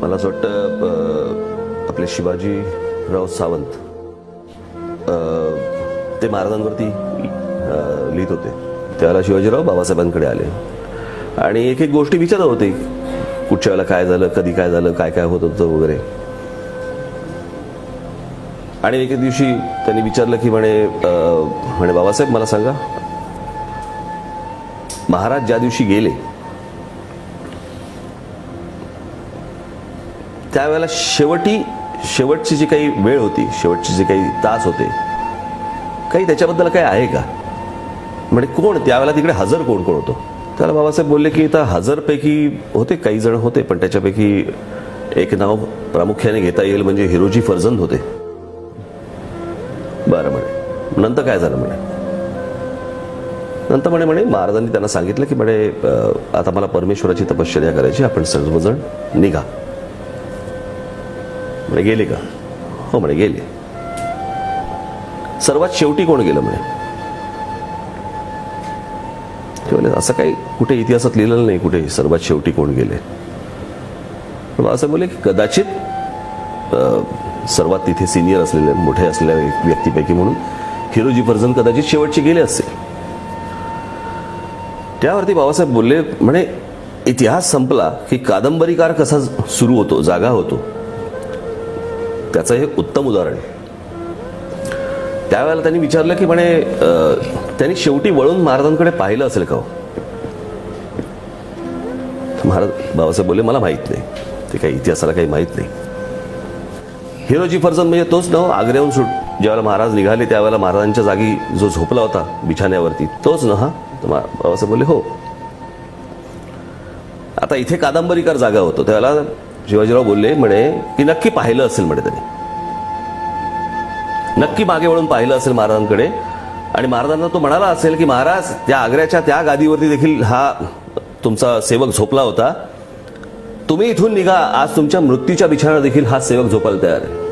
मला असं वाटतं आपले शिवाजीराव सावंत ते महाराजांवरती लिहित होते. त्याला शिवाजीराव बाबासाहेबांकडे आले. आणि एक एक गोष्टी विचारत होते कुठच्या वेळेला काय झालं कधी काय झालं काय काय होत होतं वगैरे. आणि एके दिवशी त्यांनी विचारलं की म्हणे म्हणे बाबासाहेब मला सांगा महाराज ज्या दिवशी गेले त्यावेळेला शेवटी शेवटची जी काही वेळ होती शेवटची जे काही तास होते काही त्याच्याबद्दल काय आहे का? म्हणजे कोण? त्यावेळेला तिकडे हजर कोण कोण होतो? त्याला बाबासाहेब बोलले की इथं हजरपैकी होते काही जण होते पण त्याच्यापैकी एक नाव प्रामुख्याने घेता येईल म्हणजे हिरोजी फर्जंद होते. बरं म्हणे. नंतर काय झालं म्हणे? नंतर म्हणे म्हणे महाराजांनी त्यांना सांगितलं की म्हणे आता मला परमेश्वराची तपश्चर्या करायची आपण सर्वजण निघा. म्हणे गेले का? हो म्हणे गेले. सर्वात शेवटी कोण गेलं म्हणे? ते म्हणे असं काही कुठे इतिहासात लिहिलेलं नाही कुठे सर्वात शेवटी कोण गेले. असं बोलले की कदाचित सर्वात तिथे सिनियर असलेले मोठे असलेल्या व्यक्तीपैकी म्हणून हिरोजी फर्जन कदाचित शेवटचे गेले असेल. त्यावरती बाबासाहेब बोलले म्हणे इतिहास संपला की कादंबरीकार कसा सुरू होतो जागा होतो. त्याचं हे उत्तम उदाहरण. त्यावेळेला त्यांनी विचारलं की म्हणे त्यांनी शेवटी वळून महाराजांकडे पाहिलं असेल का हो? महाराज बाबासाहेब बोलले मला माहीत नाही. ते काही इतिहासाला काही माहीत नाही. हिरोजी फर्जन म्हणजे तोच ना हो, आग्र्याहून सुट ज्यावेळेला महाराज निघाले त्यावेळेला महाराजांच्या जागी जो झोपला होता बिछाण्यावरती तोच ना हा? बाबासाहेब बोलले हो. आता इथे कादंबरीकार जागा होतो. त्याला शिवाजीराव बोलले म्हणे की नक्की पाहिलं असेल म्हणे त्यांनी. नक्की मागे वळून पाहिलं असेल महाराजांकडे. आणि महाराजांना तो म्हणाला असेल की महाराज त्या आग्र्याच्या त्या गादीवरती देखील हा तुमचा सेवक झोपला होता. तुम्ही इथून निघा. आज तुमच्या मृत्यूच्या बिछाण्यावर देखील हा सेवक झोपायला तयार आहे.